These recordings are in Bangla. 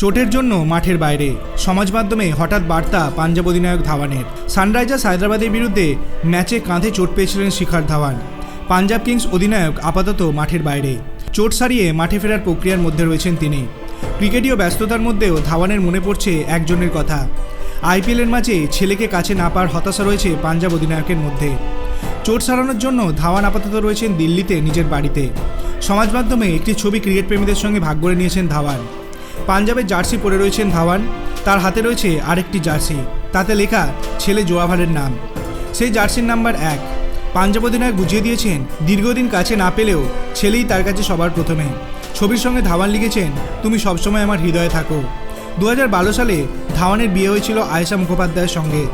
চোটের জন্য মাঠের বাইরে। সমাজ মাধ্যমে হঠাৎ বার্তা পাঞ্জাব অধিনায়ক ধাওয়ানের। সানরাইজার্স হায়দ্রাবাদের বিরুদ্ধে ম্যাচে কাঁধে চোট পেয়েছিলেন শিখর ধাওয়ান। পাঞ্জাব কিংস অধিনায়ক আপাতত মাঠের বাইরে। চোট সারিয়ে মাঠে ফেরার প্রক্রিয়ার মধ্যে রয়েছেন তিনি। ক্রিকেটীয় ব্যস্ততার মধ্যেও ধাওয়ানের মনে পড়ছে একজনের কথা। আইপিএলের মাঝে ছেলেকে কাছে না পাওয়ার হতাশা রয়েছে পাঞ্জাব অধিনায়কের মধ্যে। চোট সারানোর জন্য ধাওয়ান আপাতত রয়েছেন দিল্লিতে নিজের বাড়িতে। সমাজ মাধ্যমে একটি ছবি ক্রিকেট প্রেমীদের সঙ্গে ভাগ করে নিয়েছেন ধাওয়ান। পাঞ্জাবের জার্সি পরে রয়েছেন ধাওয়ান। তার হাতে রয়েছে আরেকটি জার্সি। তাতে লেখা, ছেলে জোয়াভারের নাম। সেই জার্সির নাম্বার এক। পাঞ্জাব অধিনায়ক বুঝিয়ে দিয়েছেন, দীর্ঘদিন কাছে না পেলেও ছেলেই তার কাছে সবার প্রথমে। ছবির সঙ্গে ধাওয়ান লিখেছেন, তুমি সবসময় আমার হৃদয়ে থাকো। দু হাজার বারো সালে ধাওয়ানের বিয়ে হয়েছিল আয়েশা মুখোপাধ্যায়ের সঙ্গে।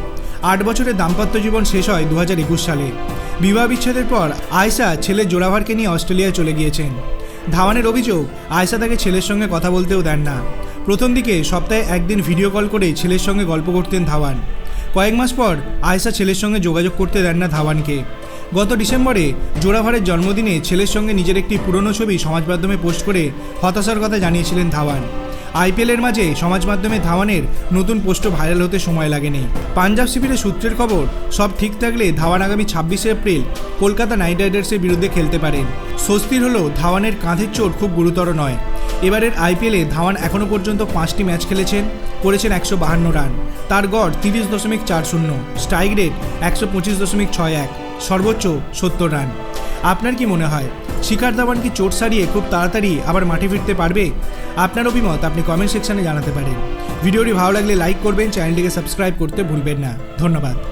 আট বছরের দাম্পত্য জীবন শেষ হয় দু হাজার একুশ সালে। বিবাহ বিচ্ছেদের পর আয়েশা ছেলে জোড়াভারকে নিয়ে অস্ট্রেলিয়ায় চলে গিয়েছেন। ধাওয়ানের অভিযোগ আয়সা তাকে ছেলের সঙ্গে কথা বলতেও দেন না। প্রথম দিকে সপ্তাহে একদিন ভিডিও কল করে ছেলের সঙ্গে গল্প করতেন ধাওয়ান। কয়েক মাস পর আয়সা ছেলের সঙ্গে যোগাযোগ করতে দেন না ধাওয়ানকে। গত ডিসেম্বরে জোড়াভারের জন্মদিনে ছেলের সঙ্গে নিজের একটি পুরনো ছবি সমাজ মাধ্যমে পোস্ট করে হতাশার কথা জানিয়েছিলেন ধাওয়ান। আইপিএলের মাঝে সমাজ মাধ্যমে ধাওয়ানের নতুন পোস্টও ভাইরাল হতে সময় লাগেনি। পাঞ্জাব শিবিরের সূত্রের খবর, সব ঠিক থাকলে ধাওয়ান আগামী ছাব্বিশে এপ্রিল কলকাতা নাইট রাইডার্সের বিরুদ্ধে খেলতে পারেন স্বস্তির হলো, ধাওয়ানের কাঁধের চোট খুব গুরুতর নয়। এবারের আইপিএলে ধাওয়ান এখনও পর্যন্ত পাঁচটি ম্যাচ খেলেছেন, করেছেন একশো বাহান্ন রান। তার গড় তিরিশ দশমিক চার শূন্য, স্ট্রাইক রেট একশো পঁচিশ দশমিক ছয় এক, সর্বোচ্চ সত্তর রান। আপনার কি মনে হয়? শিকার ধাওয়ান কি চোট সারিয়ে খুব তাড়াতাড়ি আবার মাঠে ফিরতে পারবে? আপনার অভিমত আপনি কমেন্ট সেকশনে জানাতে পারেন। ভিডিওটি ভালো লাগলে লাইক করবেন চ্যানেলটিকে সাবস্ক্রাইব করতে ভুলবেন না। ধন্যবাদ।